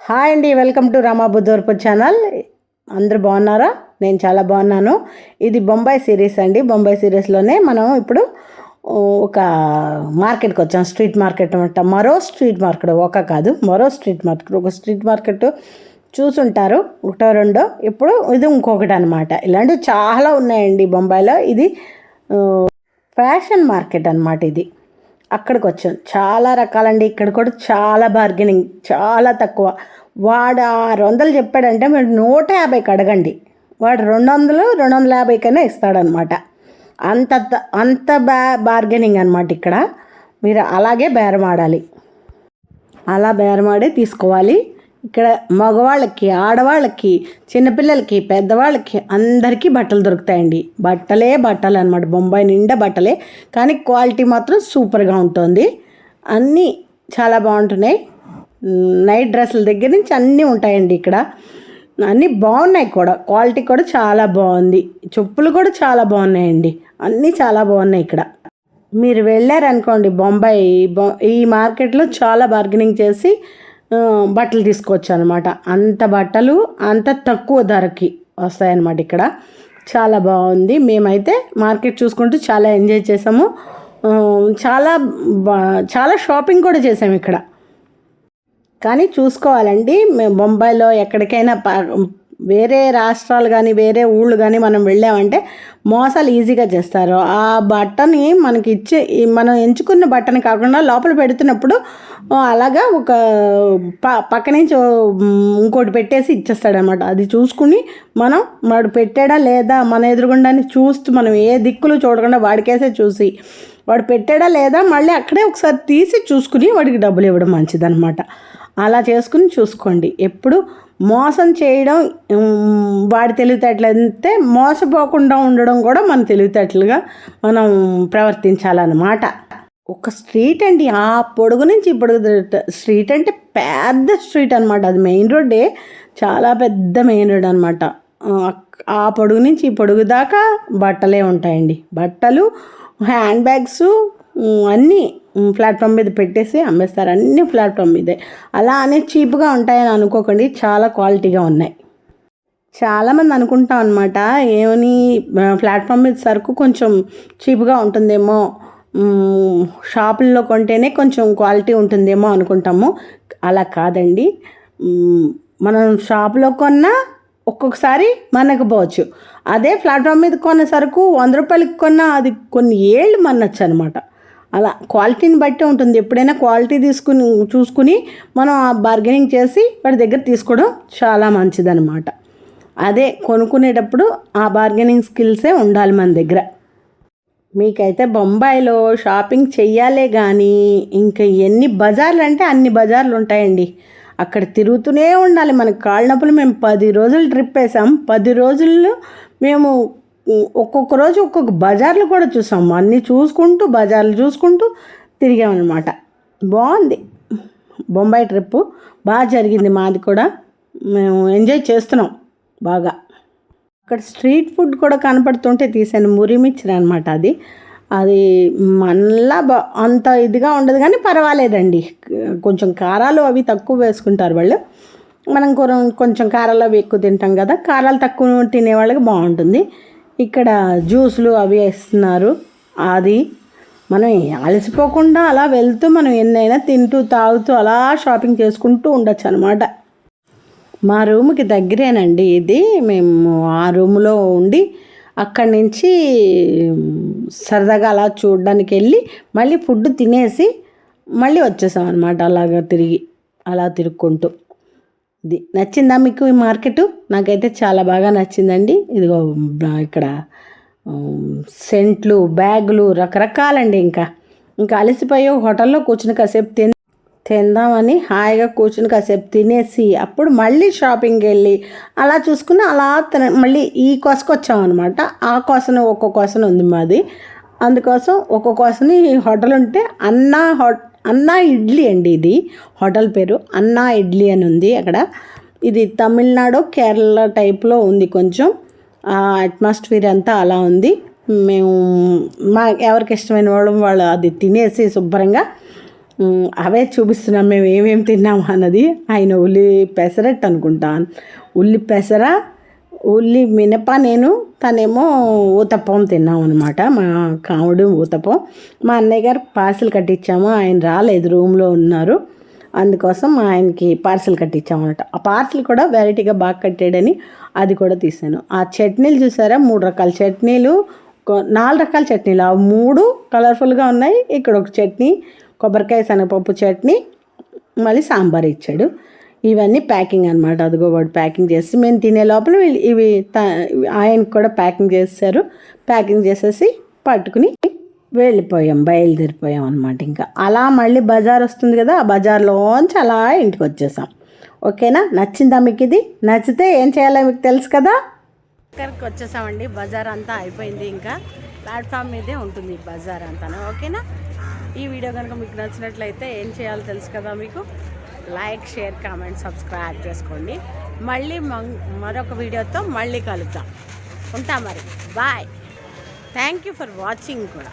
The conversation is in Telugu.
హాయ్ అండి వెల్కమ్ టు రామా ఛానల్. అందరూ బాగున్నారా? నేను చాలా బాగున్నాను. ఇది బొంబాయి సిరీస్ అండి. బొంబాయి సిరీస్లోనే మనం ఇప్పుడు ఒక మార్కెట్కి వచ్చాం. స్ట్రీట్ మార్కెట్ అనమాట. మరో స్ట్రీట్ మార్కెట్ ఒక కాదు మరో స్ట్రీట్ మార్కెట్. ఒక స్ట్రీట్ మార్కెట్ చూసుంటారు. ఒకటో రెండో ఇప్పుడు ఇది ఇంకొకటి అనమాట. ఇలాంటివి చాలా ఉన్నాయండి బొంబాయిలో. ఇది ఫ్యాషన్ మార్కెట్ అనమాట ఇది. అక్కడికి వచ్చాం చాలా రకాలండి. ఇక్కడ కూడా చాలా బార్గెనింగ్ చాలా తక్కువ. వాడు ఆరు వందలు చెప్పాడంటే మీరు నూట యాభైకి అడగండి. వాడు రెండు వందలు రెండు వందల యాభైకైనా ఇస్తాడనమాట. అంత త- అంత బా బార్గెనింగ్ అనమాట ఇక్కడ. మీరు అలాగే బేరమాడాలి అలా బేరమాడి తీసుకోవాలి. ఇక్కడ మగవాళ్ళకి ఆడవాళ్ళకి చిన్నపిల్లలకి పెద్దవాళ్ళకి అందరికీ బట్టలు దొరుకుతాయండి. బట్టలే బట్టలు అనమాట బొంబాయి నిండా బట్టలే. కానీ క్వాలిటీ మాత్రం సూపర్గా ఉంటుంది. అన్నీ చాలా బాగుంటున్నాయి. నైట్ డ్రెస్సుల దగ్గర నుంచి అన్నీ ఉంటాయండి ఇక్కడ. అన్నీ బాగున్నాయి కూడా. క్వాలిటీ కూడా చాలా బాగుంది. చెప్పులు కూడా చాలా బాగున్నాయండి. అన్నీ చాలా బాగున్నాయి ఇక్కడ. మీరు వెళ్ళారనుకోండి బొంబాయి బొ- ఈ మార్కెట్లో చాలా బార్గెనింగ్ చేసి బట్టలు తీసుకోవచ్చు అనమాట అంత బట్టలు అంత తక్కువ ధరకి వస్తాయన్నమాట ఇక్కడ. చాలా బాగుంది. మేమైతే మార్కెట్ చూసుకుంటూ చాలా ఎంజాయ్ చేసాము. చాలా బా చాలా షాపింగ్ కూడా చేసాము ఇక్కడ. కానీ చూసుకోవాలండి. మేము బొంబాయిలో ఎక్కడికైనా ప- వేరే రాష్ట్రాలు కానీ వేరే ఊళ్ళు కానీ మనం వెళ్ళామంటే మోసాలు ఈజీగా చేస్తారు. ఆ బట్టని మనకి ఇచ్చే మనం ఎంచుకున్న బట్టని కాకుండా లోపల పెడుతున్నప్పుడు అలాగా ఒక ప పక్క నుంచి ఇంకోటి పెట్టేసి ఇచ్చేస్తాడనమాట అది చూసుకుని మనం వాడు పెట్టాడా లేదా మన ఎదురుగుండాన్ని చూస్తూ మనం ఏ దిక్కులు చూడకుండా వాడికేసే చూసి వాడు పెట్టాడా లేదా మళ్ళీ అక్కడే ఒకసారి తీసి చూసుకుని వాడికి డబ్బులు ఇవ్వడం మంచిదన్నమాట. అలా చేసుకుని చూసుకోండి. ఎప్పుడు మోసం చేయడం వాడి తెలివితేటలంతే మోసపోకుండా ఉండడం కూడా మన తెలివితేటలుగా మనం ప్రవర్తించాలన్నమాట. ఒక స్ట్రీట్ అండి. ఆ పొడుగు నుంచి ఇప్పుడు పొడుగు స్ట్రీట్ అంటే పెద్ద స్ట్రీట్ అనమాట అది మెయిన్ రోడ్డే. చాలా పెద్ద మెయిన్ రోడ్ అనమాట ఆ పొడుగు నుంచి ఈ పొడుగు దాకా బట్టలే ఉంటాయండి. బట్టలు హ్యాండ్ బ్యాగ్స్ అన్నీ ప్లాట్ఫామ్ మీద పెట్టేసి అమ్మేస్తారు. అన్ని ప్లాట్ఫామ్ మీదే. అలా అనే చీప్గా ఉంటాయని అనుకోకండి. చాలా క్వాలిటీగా ఉన్నాయి. చాలామంది అనుకుంటాం అనమాట ఏమని ప్లాట్ఫామ్ మీద సరుకు కొంచెం చీప్గా ఉంటుందేమో షాపుల్లో కొంటేనే కొంచెం క్వాలిటీ ఉంటుందేమో అనుకుంటాము. అలా కాదండి. మనం షాపులో కొన్నా ఒక్కొక్కసారి మనకపోవచ్చు అదే ప్లాట్ఫామ్ మీద కొన్న సరుకు వంద రూపాయలకి కొన్నా అది కొన్ని ఏళ్ళు మనొచ్చు అనమాట అలా క్వాలిటీని బట్టి ఉంటుంది. ఎప్పుడైనా క్వాలిటీ తీసుకుని చూసుకుని మనం ఆ బార్గెనింగ్ చేసి వాడి దగ్గర తీసుకోవడం చాలా మంచిదనమాట అదే కొనుక్కునేటప్పుడు ఆ బార్గెనింగ్ స్కిల్సే ఉండాలి మన దగ్గర. మీకైతే బొంబాయిలో షాపింగ్ చెయ్యాలే కానీ ఇంకా ఎన్ని బజార్లు అంటే అన్ని బజార్లు ఉంటాయండి. అక్కడ తిరుగుతూనే ఉండాలి. మన కాళ్ళ నొప్పులు మేము పది రోజులు ట్రిప్ వేసాం. పది రోజుల్లో మేము ఒక్కొక్క రోజు ఒక్కొక్క బజార్లు కూడా చూసాం. అన్నీ చూసుకుంటూ బజార్లు చూసుకుంటూ తిరిగామన్నమాట. బాగుంది. బొంబాయి ట్రిప్పు బాగా జరిగింది మాది కూడా. మేము ఎంజాయ్ చేస్తున్నాం బాగా. అక్కడ స్ట్రీట్ ఫుడ్ కూడా కనపడుతుంటే తీసాను. మురిమిచ్చిన అనమాట అది. అది మళ్ళా బా అంత ఇదిగా ఉండదు కానీ పర్వాలేదండి. కొంచెం కారాలు అవి తక్కువ వేసుకుంటారు వాళ్ళు. మనం కొంచెం కారాలు అవి ఎక్కువ తింటాం కదా. కారాలు తక్కువ తినే వాళ్ళకి బాగుంటుంది. ఇక్కడ జ్యూస్లు అవి వేస్తున్నారు. అది మనం అలసిపోకుండా అలా వెళ్తూ మనం ఎన్నైనా తింటూ తాగుతూ అలా షాపింగ్ చేసుకుంటూ ఉండొచ్చు అనమాట మా రూమ్కి దగ్గరేనండి ఇది. మేము ఆ రూమ్లో ఉండి అక్కడి నుంచి సరదాగా అలా చూడడానికి వెళ్ళి మళ్ళీ ఫుడ్ తినేసి మళ్ళీ వచ్చేసాం అనమాట అలాగా తిరిగి అలా తిరుక్కుంటూ. ఇది నచ్చిందా మీకు ఈ మార్కెట్? నాకైతే చాలా బాగా నచ్చిందండి. ఇదిగో ఇక్కడ సెంట్లు బ్యాగులు రకరకాలండి ఇంకా. ఇంకా అలసిపోయి హోటల్లో కూర్చుని కాసేపు తిని తిందామని హాయిగా కూర్చుని కాసేపు తినేసి అప్పుడు మళ్ళీ షాపింగ్కి వెళ్ళి అలా చూసుకుని అలా తిన మళ్ళీ ఈ కోసకు వచ్చామన్నమాట. ఆ కోసన ఒక్కో కోసన ఉంది మాది. అందుకోసం ఒక్కో కోసని హోటల్ ఉంటే అన్న హోట్ అన్నా ఇడ్లీ అండి ఇది. హోటల్ పేరు అన్నా ఇడ్లీ అని ఉంది అక్కడ. ఇది తమిళనాడు కేరళ టైప్లో ఉంది కొంచెం. అట్మాస్ఫియర్ అంతా అలా ఉంది. మేము మా ఎవరికి ఇష్టమైన వాళ్ళు వాళ్ళు అది తినేసి శుభ్రంగా అవే చూపిస్తున్నాం మేము ఏమేమి తిన్నాము అన్నది. ఆయన ఉల్లి పెసరట్టు అనుకుంటాను. ఉల్లి పెసర ఉల్లి మినప నేను తనేమో ఊతప్పం తిన్నాం అనమాట మా కాముడు ఊతప్పం. మా అన్నయ్య గారు పార్సిల్ కట్టించాము ఆయన రాలేదు రూమ్లో ఉన్నారు. అందుకోసం ఆయనకి పార్సిల్ కట్టించామన్నమాట ఆ పార్సిల్ కూడా వెరైటీగా బాగా కట్టాడని అది కూడా తీసాను. ఆ చట్నీలు చూసారా? మూడు రకాల చట్నీలు నాలుగు రకాల చట్నీలు. ఆ మూడు కలర్ఫుల్గా ఉన్నాయి. ఇక్కడ ఒక చట్నీ కొబ్బరికాయ శనగపప్పు చట్నీ మళ్ళీ సాంబార్ ఇచ్చాడు. ఇవన్నీ ప్యాకింగ్ అనమాట అదిగో వాడు ప్యాకింగ్ చేసి మేము తినే లోపల వీళ్ళు ఇవి ఆయనకు కూడా ప్యాకింగ్ చేశారు ప్యాకింగ్ చేసేసి పట్టుకుని వెళ్ళిపోయాం బయలుదేరిపోయాం అనమాట ఇంకా. అలా మళ్ళీ బజార్ వస్తుంది కదా ఆ బజార్లోంచి అలా ఇంటికి వచ్చేసాం. ఓకేనా? నచ్చిందా మీకు ఇది? నచ్చితే ఏం చేయాలో మీకు తెలుసు కదా? ఇక్కడికి వచ్చేసామండి. బజార్ అంతా అయిపోయింది ఇంకా. ప్లాట్ఫామ్ మీదే ఉంటుంది బజార్ అంతా ఓకేనా? ఈ వీడియో కనుక మీకు నచ్చినట్లయితే ఏం చేయాలో తెలుసు కదా మీకు? లైక్ షేర్ కామెంట్ సబ్స్క్రైబ్ చేసుకోండి. మళ్ళీ మం- మరొక వీడియోతో మళ్ళీ కలుద్దాం. ఉంటా మరి. Bye. Thank you for watching కూడా.